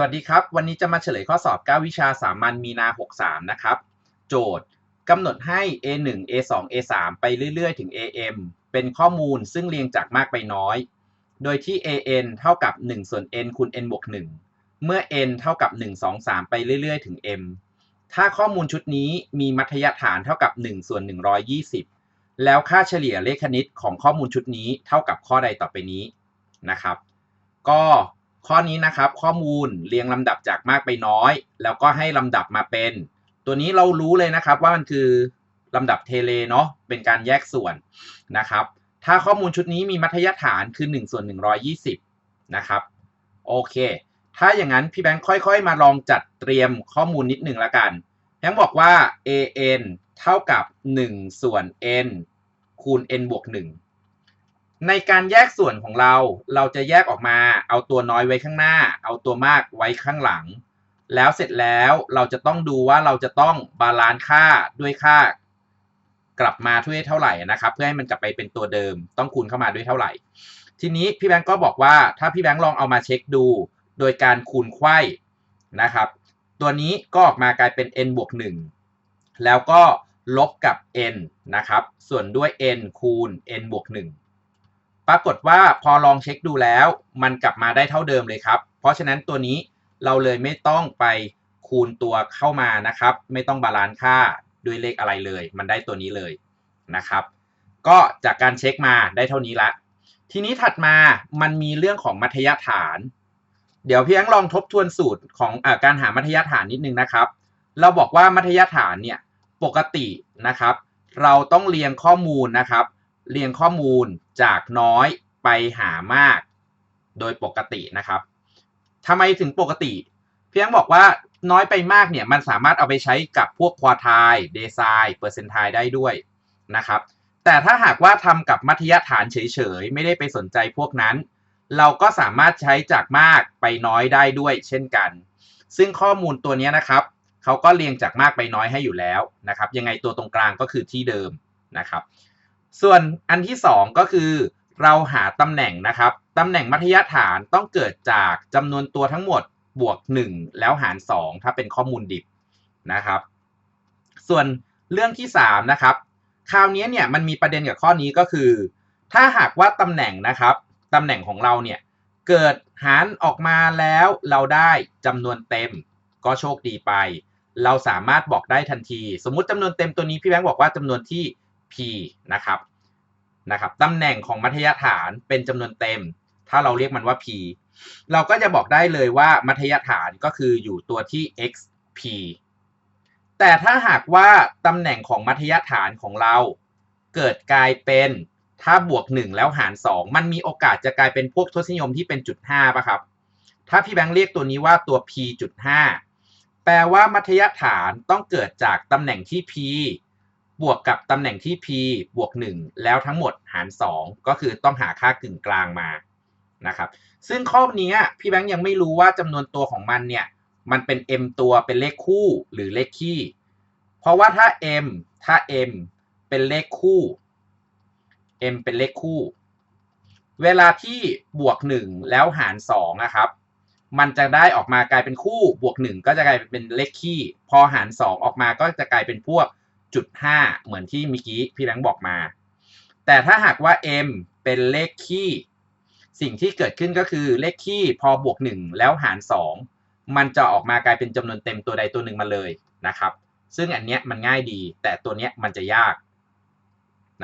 สวัสดีครับ วันนี้จะมาเฉลยข้อสอบ 9 วิชาสามัญมีนา 63 นะครับ โจทย์กำหนดให้ A1 A2 A3 ไปเรื่อยๆ ถึง AM เป็นข้อมูลซึ่งเรียงจากมากไปน้อย โดยที่ AN เท่ากับ 1 ส่วน n คูณ n บวก 1 เมื่อ n เท่ากับ 1 2 3 ไปเรื่อยๆ ถึง m ถ้าข้อมูลชุดนี้มีมัธยฐานเท่ากับ 1 ส่วน 120 แล้วค่าเฉลี่ยเลขคณิตของข้อมูลชุดนี้เท่ากับข้อใดต่อไปนี้นะครับ ก็ ข้อนี้นะครับข้อมูลเรียงลำดับจากมากไปน้อย แล้วก็ให้ลำดับมาเป็น ตัวนี้เรารู้เลยนะครับว่ามันคือลำดับเทเลเนาะเป็นการแยกส่วนนะครับ ถ้าข้อมูลชุดนี้มีมัธยฐานคือ1ส่วน120 นะครับโอเค ถ้าอย่างนั้นพี่แบงค์ค่อยๆ มาลองจัดเตรียมข้อมูลนิดหนึ่งละกันแบงค์บอกว่า an เท่ากับ 1 ส่วน n คูณ n บวก1 ในการแยกส่วนของเรา เราจะแยกออกมา เอาตัวน้อยไว้ข้างหน้า เอาตัวมากไว้ข้างหลัง แล้วเสร็จแล้วเราจะต้องดูว่าเราจะต้องบาลานซ์ค่าด้วยค่า กลับมาด้วยเท่าไหร่นะครับ เพื่อให้มันกลับไปเป็นตัวเดิม ต้องคูณเข้ามาด้วยเท่าไหร่ ทีนี้พี่แบงก์ก็บอกว่าถ้าพี่แบงก์ลองเอามาเช็คดู โดยการคูณไข้นะครับ ตัวนี้ก็ออกมากลายเป็น n บวก1แล้วก็ลบกับ n นะครับ ส่วนด้วย n คูณ n บวก1 ปรากฏว่าพอลองเช็คดูแล้ว มันกลับมาได้เท่าเดิมเลยครับ เพราะฉะนั้นตัวนี้เราเลยไม่ต้องไปคูณตัวเข้ามานะครับ ไม่ต้องบาลานซ์ค่าด้วยเลขอะไรเลย มันได้ตัวนี้เลยนะครับ ก็จากการเช็คมาได้เท่านี้ละ ทีนี้ถัดมามันมีเรื่องของมัธยฐาน เดี๋ยวพี่แองลองทบทวนสูตรของอการหามัธยฐานนิดนึงนะครับ เราบอกว่ามัธยฐานเนี่ยปกตินะครับ เราต้องเรียงข้อมูลนะครับ เรียงข้อมูลจากน้อยไปหามากโดยปกตินะครับทำไมถึงปกติ เพียงบอกว่าน้อยไปมากเนี่ยมันสามารถเอาไปใช้กับพวกควอไทเดซายเปอร์เซนไทได้ด้วยนะครับแต่ถ้าหากว่าทำกับมัธยฐานเฉยๆ ไม่ได้ไปสนใจพวกนั้น เราก็สามารถใช้จากมากไปน้อยได้ด้วยเช่นกัน ซึ่งข้อมูลตัวนี้นะครับเขาก็เรียงจากมากไปน้อยให้อยู่แล้วนะครับยังไงตัวตรงกลางก็คือที่เดิมนะครับ ส่วนอันที่ 2 ก็คือเราหาตำแหน่งนะครับตำแหน่งมัธยฐานต้องเกิดจากจำนวนตัวทั้งหมดบวก 1 แล้วหาร 2 ถ้าเป็นข้อมูลดิบนะครับ ส่วนเรื่องที่ 3 นะครับ คราวนี้เนี่ยมันมีประเด็นกับข้อนี้ก็คือ ถ้าหากว่าตำแหน่งนะครับตำแหน่งของเราเนี่ยเกิดหารออกมาแล้วเราได้จำนวนเต็มก็โชคดีไป เราสามารถบอกได้ทันที สมมุติจำนวนเต็มตัวนี้พี่แบงค์บอกว่าจำนวนที่ p นะครับนะครับตำแหน่งของมัธยฐานเป็นจำนวนเต็ม ถ้าเราเรียกมันว่า p เราก็จะบอกได้เลยว่ามัธยฐานก็คืออยู่ตัวที่ x p แต่ถ้าหากว่าตำแหน่งของมัธยฐานของเรา เกิดกลายเป็นถ้าบวก 1 แล้วหาร 2 มันมีโอกาสจะกลายเป็นพวกทศนิยมที่เป็นจุด5ป่ะครับถ้าพี่แบงค์เรียกตัวนี้ว่าตัว p จุด5แปลว่ามัธยฐานต้องเกิดจากตำแหน่งที่ p บวกกับตำแหน่งที่ p บวก 1 แล้วทั้งหมดหาร 2 ก็คือต้องหาค่ากึ่งกลางมานะครับซึ่งข้อนี้พี่แบงค์ยังไม่รู้ว่าจำนวนตัวของมันเนี่ยมันเป็น m ตัวเป็นเลขคู่หรือเลขคี่ เพราะว่าถ้า m ถ้า m เป็นเลขคู่ m เป็นเลขคู่ เวลาที่บวก 1 แล้วหาร2นะครับมันจะได้ออกมากลายเป็นคู่บวก 1 ก็จะกลายเป็นเลขคี่ พอหาร 2 ออกมาก็จะกลายเป็นพวก จุดห้าเหมือนที่เมื่อกี้พี่แบงค์บอกมา แต่ถ้าหากว่า m เป็นเลขคี่ สิ่งที่เกิดขึ้นก็คือเลขคี่พอบวก 1 แล้วหาร 2 มันจะออกมากลายเป็นจำนวนเต็มตัวใดตัวหนึ่งมาเลยนะครับ ซึ่งอันเนี้ยมันง่ายดี แต่ตัวเนี้ยมันจะยาก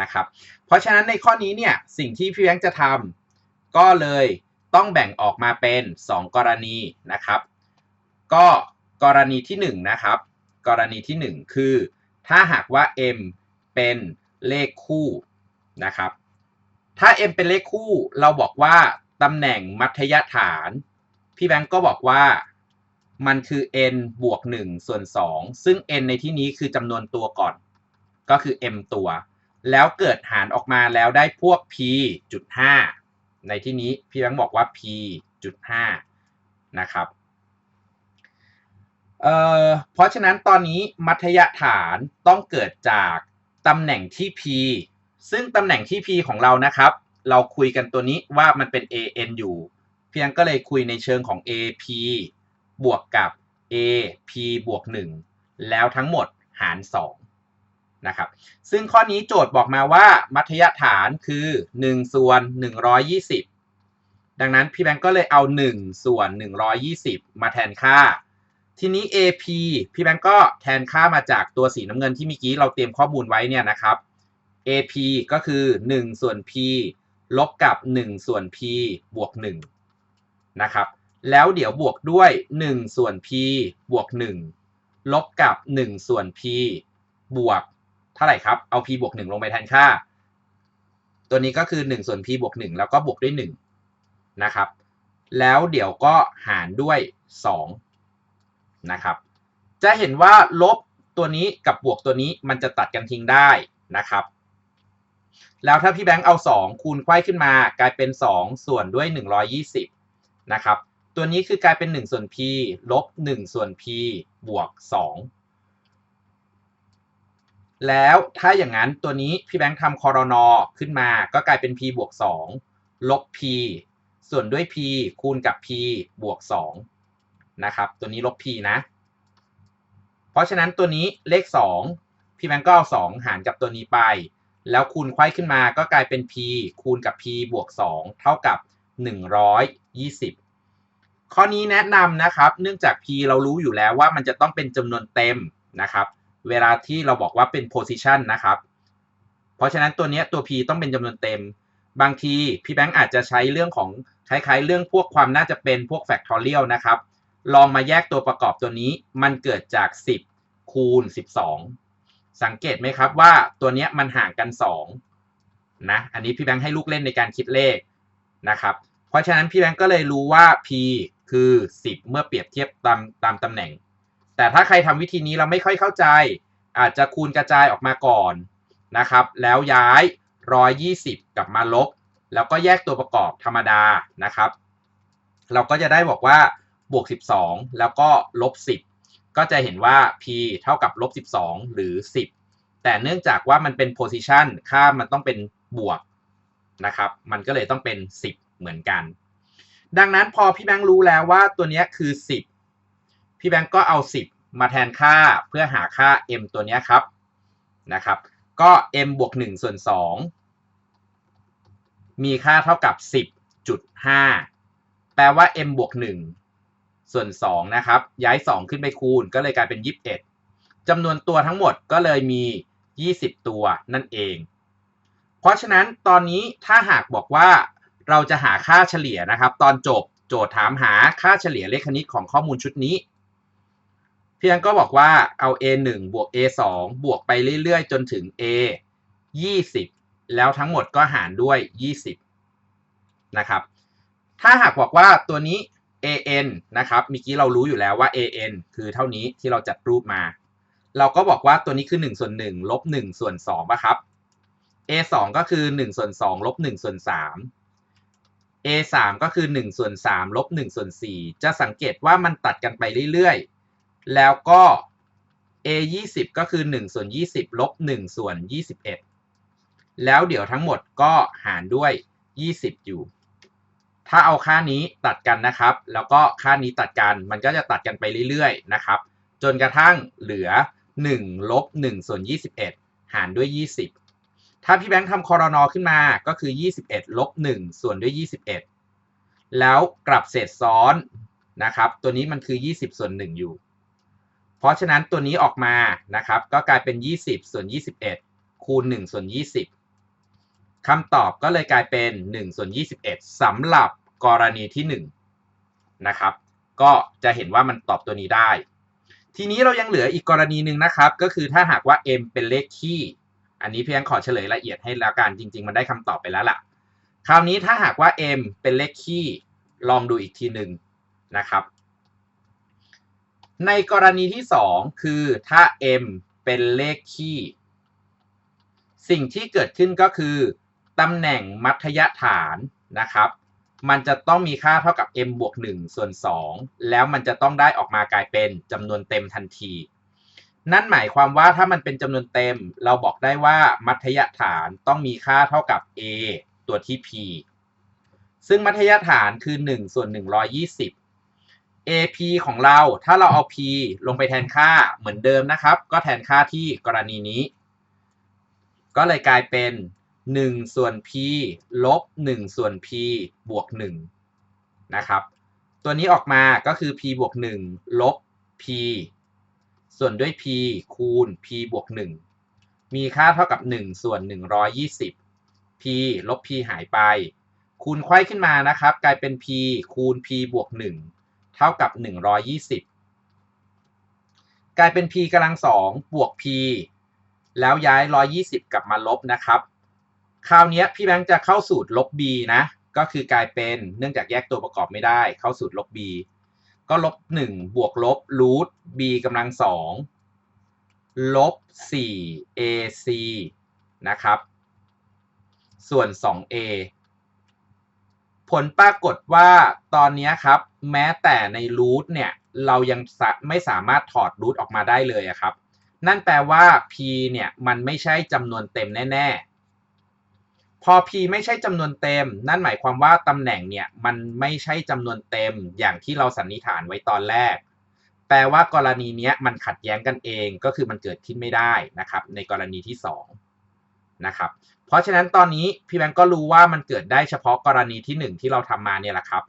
นะครับ เพราะฉะนั้นในข้อนี้เนี่ยสิ่งที่พี่แบงค์จะทำก็เลยต้องแบ่งออกมาเป็น 2 กรณีนะครับ ก็กรณีที่1นะครับ กรณีที่ 1 คือ ถ้าหากว่า m เป็นเลขคู่นะครับ ถ้า m เป็นเลขคู่ เราบอกว่าตำแหน่งมัธยฐาน พี่แบงก์ก็บอกว่ามันคือ n บวก 1 ส่วน 2 ซึ่ง n ในที่นี้คือจำนวนตัวก่อน ก็คือ m ตัว แล้วเกิดหารออกมาแล้วได้พวก p จุด5ในที่นี้พี่แบงก์บอกว่า p จุด5นะครับ เอ่อเพราะฉะนั้นตอนนี้มัธยฐานต้องเกิดจากตำแหน่งที่ p ซึ่งตำแหน่งที่ p ของเรานะครับ เราคุยกันตัวนี้ว่ามันเป็น an อยู่ เพียงก็เลยคุยในเชิงของ ap บวกกับ a p บวก 1 แล้วทั้งหมดหาร 2 นะครับ ซึ่งข้อนี้โจทย์บอกมาว่ามัธยฐานคือ 1 ส่วน 120 ดังนั้นพี่แบงก์ก็เลยเอา 1 ส่วน 120 มาแทนค่า ทีนี้ AP พี่แบงก์ก็แทนค่ามาจากตัวสีน้ำเงินที่เมื่อกี้เราเตรียมข้อมูลไว้เนี่ยนะครับ AP ก็คือ 1 ส่วน P ลบกับ 1 ส่วน P บวก1นะครับ แล้วเดี๋ยวบวกด้วย 1 ส่วน P บวก 1 ลบกับ 1 ส่วน P บวกเท่าไหร่ครับ เอา P บวก 1 ลงไปแทนค่า ตัวนี้ก็คือ 1 ส่วน P บวก 1 แล้วก็บวกด้วย 1 นะครับ แล้วเดี๋ยวก็หารด้วย 2 นะครับ จะเห็นว่าลบตัวนี้กับบวกตัวนี้มันจะตัดกันทิ้งได้นะครับ แล้วถ้าพี่แบงค์เอา 2 คูณไขว้ขึ้นมากลายเป็น 2 ส่วนด้วย 120นะครับตัวนี้คือกลายเป็น 1 ส่วน p ลบ 1 ส่วน p บวก 2 แล้วถ้าอย่างนั้นตัวนี้พี่แบงค์ทำคอรนอขึ้นมาก็กลายเป็น p บวก 2 ลบ p ส่วนด้วย p คูณกับ p บวก 2 นะครับ ตัวนี้ลบ p นะ เพราะฉะนั้นตัวนี้เลข 2 พี่แบงค์ก็เอา2หารกับตัวนี้ไป แล้วคูณไขว้ขึ้นมาก็กลายเป็น p คูณกับ p บวก 2 เท่ากับ 120 ข้อนี้แนะนำนะครับ เนื่องจาก p เรารู้อยู่แล้วว่ามันจะต้องเป็นจำนวนเต็มนะครับ เวลาที่เราบอกว่าเป็น position นะครับ เพราะฉะนั้นตัวนี้ตัว p ต้องเป็นจำนวนเต็ม บางทีพี่แบงค์อาจจะใช้เรื่องของคล้ายๆ เรื่องพวกความน่าจะเป็นพวก factorial นะครับ ลองมาแยกตัวประกอบตัวนี้ มันเกิดจาก 10 คูณ 12 สังเกตไหมครับว่าตัวนี้มันห่างกัน 2 นะ อันนี้พี่แบงค์ให้ลูกเล่นในการคิดเลขนะครับ เพราะฉะนั้นพี่แบงค์ก็เลยรู้ว่า p คือ 10 เมื่อเปรียบเทียบตามตามตำแหน่ง แต่ถ้าใครทำวิธีนี้เราไม่ค่อยเข้าใจ อาจจะคูณกระจายออกมาก่อนนะครับ แล้วย้าย 120 กลับมาลบ แล้วก็แยกตัวประกอบธรรมดานะครับ เราก็จะได้บอกว่า บวก 12 แล้วก็ลบ 10 ก็จะเห็นว่า p เท่ากับลบ 12 หรือ 10 แต่เนื่องจากว่ามันเป็น position ค่ามันต้องเป็นบวกนะครับ มันก็เลยต้องเป็น 10 เหมือนกัน ดังนั้นพอพี่แบงค์รู้แล้วว่าตัวนี้คือ 10 พี่แบงค์ก็เอา 10 มาแทนค่าเพื่อหาค่า m ตัวนี้ครับนะครับ ก็ m บวก1ส่วน 2 มีค่าเท่ากับ 10.5 แปลว่า m บวก1 ส่วน2นะครับย้าย 2 ขึ้นไปคูณก็เลยกลายเป็น 21จำนวนตัวทั้งหมดก็เลยมี 20 ตัวนั่นเอง เพราะฉะนั้นตอนนี้ถ้าหากบอกว่าเราจะหาค่าเฉลี่ยนะครับ ตอนจบโจทย์ถามหาค่าเฉลี่ยเลขคณิตของข้อมูลชุดนี้เพียงก็บอกว่าเอา a 1บวก a 2บวกไปเรื่อยๆ จนถึง a 20 แล้วทั้งหมดก็หารด้วย 20 นะครับ ถ้าหากบอกว่าตัวนี้ an นะครับเมื่อกี้เรารู้อยู่แล้วว่า an คือเท่านี้ที่เราจัดรูปมา เราก็บอกว่าตัวนี้คือ1ส่วน1ลบ1ส่วน2ป่ะครับ a 2ก็คือ1ส่วน2ลบ1ส่วน3 a 3ก็คือ1ส่วน3ลบ1ส่วน4จะสังเกตว่ามันตัดกันไปเรื่อยๆ แล้วก็ a 20ก็คือ1ส่วน20ลบ1ส่วน21 แล้วเดี๋ยวทั้งหมดก็หารด้วย 20 อยู่ ถ้าเอาค่านี้ตัดกันนะครับ แล้วก็ค่านี้ตัดกันมันก็จะตัดกันไปเรื่อยๆนะครับ จนกระทั่งเหลือ1ลบ1ส่วน21 หารด้วย 20 ถ้าพี่แบงค์ทำคอรนอขึ้นมาก็คือ 21ลบ1ส่วนด้วย 21 แล้วกลับเศษซ้อนนะครับ ตัวนี้มันคือ 20 ส่วน 1 อยู่ เพราะฉะนั้นตัวนี้ออกมานะครับ ก็กลายเป็น 20 ส่วน 21 คูณ 1 ส่วน 20 คำตอบก็เลยกลายเป็น1ส่วน21สำหรับกรณีที่1นะครับ ก็จะเห็นว่ามันตอบตัวนี้ได้ ทีนี้เรายังเหลืออีกกรณีหนึ่งนะครับ ก็คือถ้าหากว่า m เป็นเลขคี่ อันนี้เพียงขอเฉลยละเอียดให้แล้วกันจริง ๆ มันได้คำตอบไปแล้วล่ะ คราวนี้ถ้าหากว่า m เป็นเลขคี่ ลองดูอีกทีหนึ่งนะครับ ในกรณีที่ 2 คือถ้า m เป็นเลขคี่ สิ่งที่เกิดขึ้นก็คือ ตำแหน่งมัธยฐานนะครับ มันจะต้องมีค่าเท่ากับ m บวก1ส่วน 2 แล้วมันจะต้องได้ออกมากลายเป็นจำนวนเต็มทันที นั่นหมายความว่าถ้ามันเป็นจำนวนเต็ม เราบอกได้ว่ามัธยฐานต้องมีค่าเท่ากับ a ตัวที่ p ซึ่งมัธยฐานคือ 1 ส่วน 120 AP ของเราถ้าเราเอา P ลงไปแทนค่าเหมือนเดิมนะครับ ก็แทนค่าที่กรณีนี้ ก็เลยกลายเป็น 1 ส่วน P ลบ 1 ส่วน P บวก1นะครับ ตัวนี้ออกมาก็คือ P บวก 1 ลบ P ส่วนด้วย P คูณ P บวก 1 มีค่าเท่ากับ 1 ส่วน 120 P ลบ P หายไป คูณไขว้ขึ้นมานะครับ กลายเป็น P คูณ P บวก 1 เท่ากับ 120 กลายเป็น P กำลังสองบวก P แล้วย้าย 120 กลับมาลบนะครับ คราวนี้พี่แบงค์จะเข้าสูตรลบ b นะ ก็คือกลายเป็นเนื่องจากแยกตัวประกอบไม่ได้ เข้าสูตรลบ b ก็ลบ1บวกลบรูท b กำลังสองลบ 4 ac นะครับ ส่วน 2a ผลปรากฏว่าตอนนี้ครับ แม้แต่ในรูทเนี่ย เรายังไม่สามารถถอดรูทออกมาได้เลยครับ นั่นแปลว่า p เนี่ย มันไม่ใช่จำนวนเต็มแน่ ๆ พอ p ไม่ใช่จำนวนเต็ม นั่นหมายความว่าตำแหน่งเนี่ยมันไม่ใช่จำนวนเต็มอย่างที่เราสันนิษฐานไว้ตอนแรก แปลว่ากรณีนี้มันขัดแย้งกันเองก็คือมันเกิดขึ้นไม่ได้นะครับ ในกรณีที่2นะครับ เพราะฉะนั้นตอนนี้พี่แบงก์ก็รู้ว่ามันเกิดได้เฉพาะกรณีที่ 1 ที่เราทำมาเนี่ยแหละครับ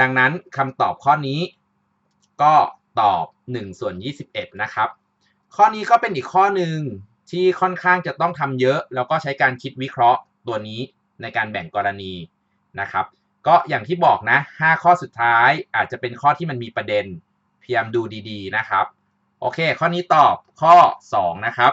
ดังนั้นคำตอบข้อนี้ ก็ตอบ1ส่วน21 นะครับ ข้อนี้ก็เป็นอีกข้อหนึ่งที่ค่อนข้างจะต้องทำเยอะ แล้วก็ใช้การคิดวิเคราะห์ ตัวนี้ในการแบ่งกรณีนะครับ ก็อย่างที่บอกนะ 5 ข้อสุดท้ายอาจจะเป็นข้อที่มันมีประเด็นพยายามดูดีๆนะครับ โอเค ข้อนี้ตอบข้อ 2 นะครับ